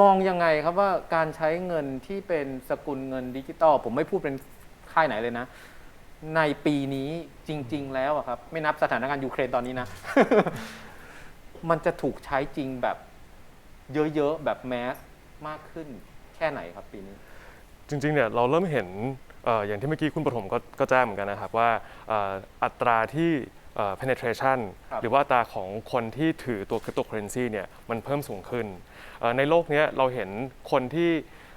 มองยังไงครับว่าการใช้เงินที่เป็นสกุลเงินดิจิตอลผมไม่พูดเป็นค่ายไหนเลยนะ ในปีนี้จริง ๆ แล้วอะครับ ไม่นับสถานการณ์ยูเครนตอนนี้นะ มันจะถูกใช้จริงแบบเยอะ ๆ แบบแมสมากขึ้นแค่ไหนครับปีนี้ จริงๆเนี่ยเราเริ่มเห็นเอ่ออย่างที่เมื่อกี้คุณปฐมก็ก็แจ้งเหมือนกันนะครับว่าเอ่ออัตราที่ penetration ครับหรือว่าอัตราของคนที่ถือตัว cryptocurrency เนี่ยมันเพิ่มสูงขึ้นเอ่อในโลกเนี้ยเราเห็นคนที่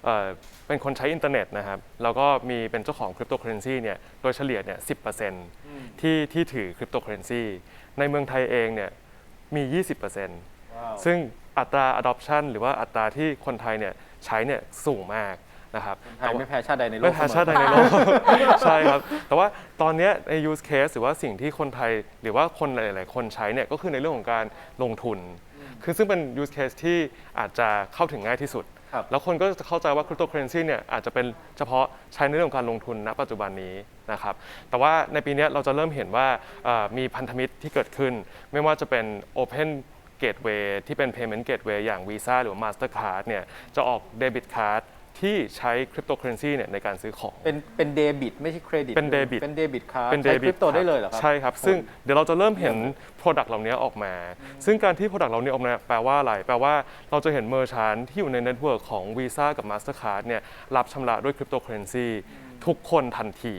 เอ่อเป็นคนใช้อินเทอร์เน็ตนะครับแล้วก็มีเป็นเจ้าของ cryptocurrency เนี่ยโดยเฉลี่ยเนี่ย10%ที่ที่ถือ cryptocurrency ในเมืองไทยเองเนี่ยมี 20%ซึ่งอัตรา adoption หรือว่าอัตราที่คนไทยเนี่ยใช้เนี่ยสูงมาก นะครับไทยไม่แพ้ชาติใดในโลกไม่แพ้เสมอชาติใดในโลก ใช่ครับ แต่ว่าตอนเนี้ยใน use case หรือว่าสิ่งที่คนไทยหรือว่าคนหลาย ๆ คนใช้เนี่ยก็คือในเรื่องของการลงทุน คือซึ่งเป็น use case ที่อาจจะเข้าถึงง่ายที่สุดครับแล้วคนก็จะเข้าใจว่า cryptocurrency เนี่ยอาจจะเป็นเฉพาะใช้ในเรื่องของการลงทุนณปัจจุบันนี้นะครับ แต่ว่าในปีเนี้ยเราจะเริ่มเห็นว่าเอ่อมีพันธมิตรที่เกิดขึ้น ไม่ว่าจะเป็น Open Gateway ที่เป็น Payment Gateway อย่าง Visa หรือว่า Mastercard เนี่ยจะออก Debit Card ที่ใช้ cryptocurrency เนี่ยในการซื้อของ เป็นเป็นเดบิตไม่ใช่เครดิตเป็น debit เป็นเดบิตครับเป็นใช้ debit คริปโตได้เลยเหรอครับใช่ครับ ซึ่งเดี๋ยวเราจะเริ่มเห็น Product เหล่านี้ออกมา ซึ่งการที่ Product เหล่านี้ออกมาแปลว่าอะไร แปลว่าเราจะเห็นเมอร์ชันที่อยู่ในเน็ตเวิร์กของ Visa กับ Mastercard เนี่ยรับชำระด้วย Cryptocurrency ทุกคนทันที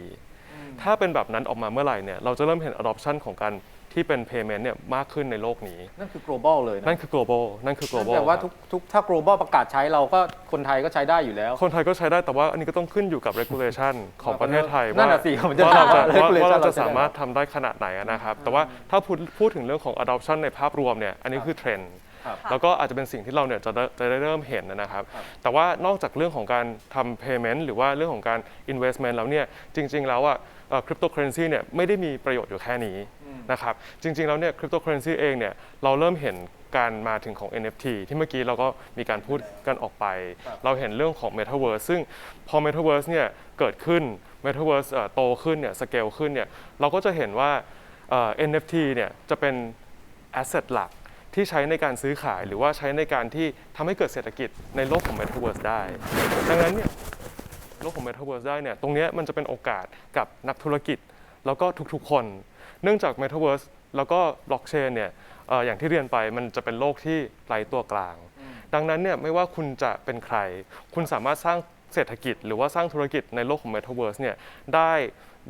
ถ้าเป็นแบบนั้นออกมาเมื่อไหร่เนี่ยเราจะเริ่มเห็น adoption ของการ ที่เป็น payment เนี่ยมากขึ้นในโลกนี้ นั่นคือ global เลยนะนั่นคือ global นั่นคือ นั่น global แปลว่าครับทุกทุกถ้า global ประกาศใช้เราก็คนไทยก็ใช้ได้อยู่แล้ว คนไทยก็ใช้ได้แต่ว่าอันนี้ก็ต้องขึ้นอยู่กับ regulation ของประเทศไทยนั่ว่านน่ะสิผมจะว่าเราจะถามว่าว่า regulation ว่าเราจะเราจะสามารถทำได้ขนาดไหนอะนะครับ แต่ว่าถ้าพูดพูดถึงเรื่องของ adoption ในภาพรวมเนี่ยอันนี้คือเทรนด์ ครับแล้วก็อาจจะเป็นสิ่งที่เราเนี่ยจะได้จะได้เริ่มเห็นนะครับ แต่ว่านอกจากเรื่องของการทำ payment หรือว่าเรื่องของการ investment แล้วเนี่ยจริง ๆ แล้วอะเอ่อ cryptocurrency เนี่ยไม่ได้มีประโยชน์อยู่แค่นี้นะครับจริง ๆ แล้วเนี่ย cryptocurrency เองเนี่ยเราเริ่มเห็นการมาถึงของ NFT ที่เมื่อกี้เราก็มีการพูดกันออกไป เราเห็นเรื่องของ Metaverse ซึ่งพอ Metaverse เนี่ยเกิดขึ้น Metaverse เอ่อโตขึ้นเนี่ยสเกลขึ้นเนี่ยเราก็จะเห็นว่าเอ่อ NFT เนี่ยจะเป็น asset หลัก ที่ใช้ในการซื้อขายหรือว่าใช้ในการที่ทำให้เกิดเศรษฐกิจในโลกของ Metaverse ได้ ดังนั้นเนี่ยโลกของ Metaverse ได้เนี่ยตรงนี้มันจะเป็นโอกาสกับนักธุรกิจ แล้วก็ทุกๆคน เนื่องจาก Metaverse แล้วก็ Blockchain เนี่ยเอ่ออย่างที่เรียนไปมันจะเป็นโลกที่ไร้ตัวกลาง ดังนั้นเนี่ยไม่ว่าคุณจะเป็นใคร คุณสามารถสร้างเศรษฐกิจ หรือว่าสร้างธุรกิจในโลกของ Metaverse เนี่ยได้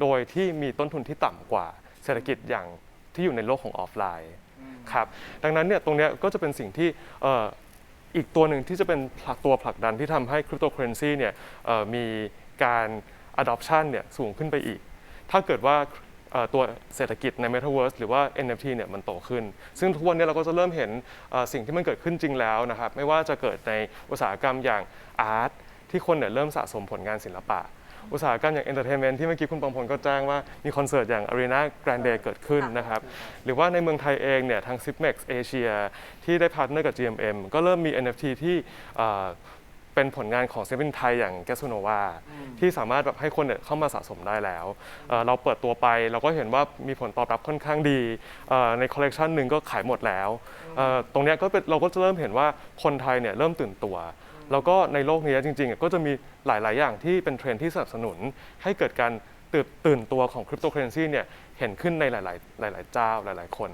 โดยที่มีต้นทุนที่ต่ำกว่าเศรษฐกิจอย่างที่อยู่ในโลกของออฟไลน์ ครับดังนั้นเนี่ยตรงเนี้ยก็จะเป็นสิ่งที่อ,อีกตัวหนึ่งที่จะเป็นผลักตัวผลักดันที่ทำให้คริปโตเคอเรนซีเนี่ยมีการ adoption เนี่ยสูงขึ้นไปอีก ถ้าเกิดว่าตัวเศรษฐกิจใน Metaverse หรือว่า NFT เนี่ยมันโตขึ้น ซึ่งทุกวันนี้เราก็จะเริ่มเห็นสิ่งที่มันเกิดขึ้นจริงแล้วนะครับ ไม่ว่าจะเกิดในอุตสาหกรรมอย่างอาร์ตที่คนเนี่ยเริ่มสะสมผลงานศิลปะ อุตสาหกรรมอย่างเอนเตอร์เทนเมนต์ที่เมื่อกี้คุณปองพลก็แจ้งว่ามีคอนเสิร์ตอย่าง Arena Grande เกิดขึ้นนะครับ หรือว่าในเมืองไทยเองเนี่ยทาง Sipmex Asia ที่ได้พาร์ทเนอร์กับ GMM ก็เริ่มมี NFT ที่เอ่อเป็นผลงานของศิลปินไทยอย่างแกสโนวาที่สามารถแบบให้คนเนี่ยเข้ามาสะสมได้แล้วเอ่อเราเปิดตัวไปเราก็เห็นว่ามีผลตอบรับค่อนข้างดีเอ่อในคอลเลกชันหนึ่งก็ขายหมดแล้วเอ่อตรงเนี้ยก็เป็นเราก็จะเริ่มเห็นว่าคนไทยเนี่ยเริ่มตื่นตัว แล้วก็ในโลกนี้จริงๆก็จะมีหลาย ๆ อย่างที่เป็นเทรนด์ที่สนับสนุน ให้เกิดการตื่นตื่นตัวของคริปโตเคอเรนซีเนี่ยเห็นขึ้นในหลาย ๆ หลาย ๆ เจ้าหลาย ๆ คน